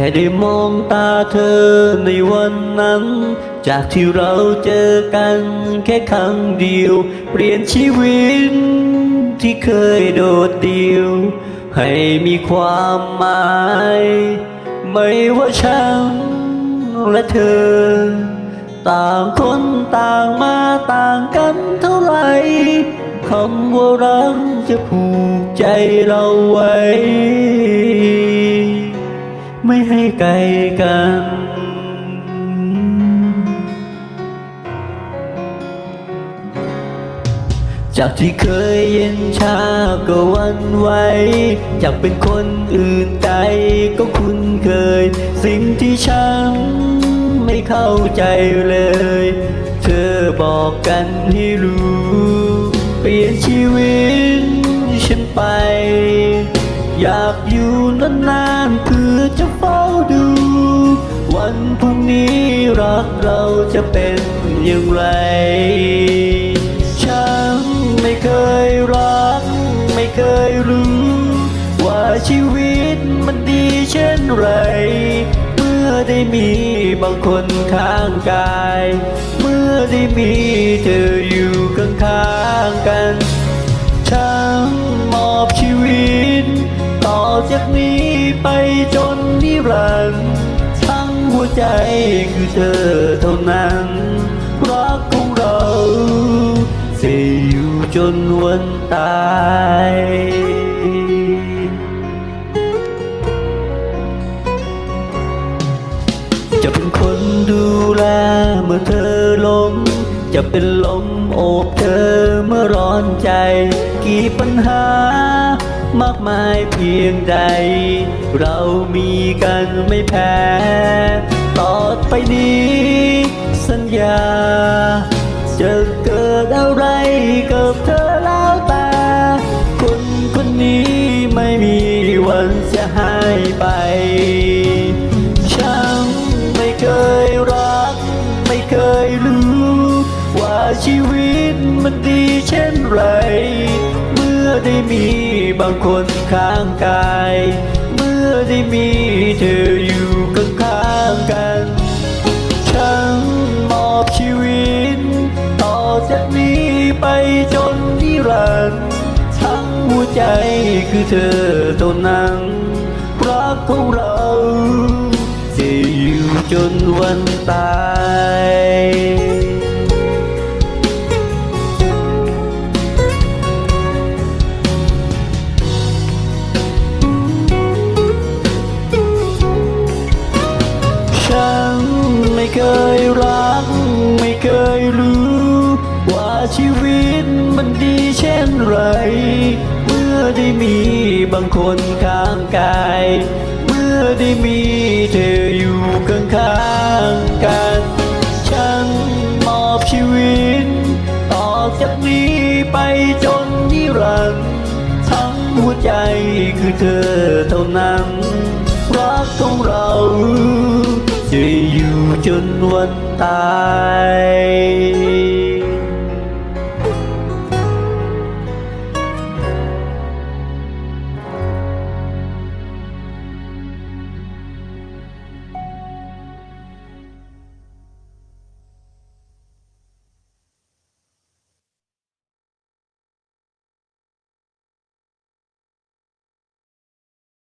แค่ได้มองตาเธอในวันนั้น จากที่เราเจอกันแค่ครั้งเดียว เปลี่ยนชีวิตที่เคยโดดเดี่ยว ให้มีความหมาย ไม่ว่าฉันและเธอ ต่างคนต่างมาต่างกันเท่าไหร่คำว่ารักจะผูกใจเราไว้ ไม่ให้ไกลกัน จากที่เคยเย็นชาก็วันไหวจากเป็นคนอื่นใจก็คุ้นเคย สิ่งที่ฉันไม่เข้าใจเลย เธอบอกกันให้รู้ เปลี่ยนชีวิตฉันไป อยากอยู่นานๆเพื่อจะเฝ้าดู วันพรุ่งนี้รักเราจะเป็นอย่างไร ฉันไม่เคยรัก ไม่เคยรู้ ว่าชีวิตมันดีเช่นไร เมื่อได้มีบางคนข้างกาย เมื่อได้มีเธอ จากนี้ไปจนนิรันดร์ทั้งหัวใจคือเธอเท่านั้นรักของเราจะอยู่จนวันตายจะเป็นคนดูแลเมื่อเธอล้ม จะเป็นลมโอบเธอเมื่อร้อนใจ กี่ปัญหา มากมายเพียงใด เรามีกันไม่แพ้ ต่อไปนี้ สัญญา จะเกิดอะไรกับเธอแล้วแต่คนคนนี้ไม่มีวันจะหายไป ฉันไม่เคยรัก ไม่เคยรู้ ว่าชีวิตมันดีเช่นไร อได้มีบางคนข้างกาย เมื่อได้มีเธออยู่ข้างๆกัน ฉันมอบชีวิต ต่อจากนี้ไปจนนิรันดร์ทั้งหัวใจคือเธอเท่านั้นรักของเราจะอยู่จนวันตาย เคยรัก ไม่เคยรู้ ว่าชีวิตมันดีเช่นไร เมื่อได้มีบางคนข้างกาย เมื่อได้มีเธออยู่ข้างๆกัน ฉันมอบชีวิต ต่อจากนี้ไปจนนิรันดร์ทั้งหัวใจคือเธอเท่านั้น รักของเรา จะอยู่จนวันตาย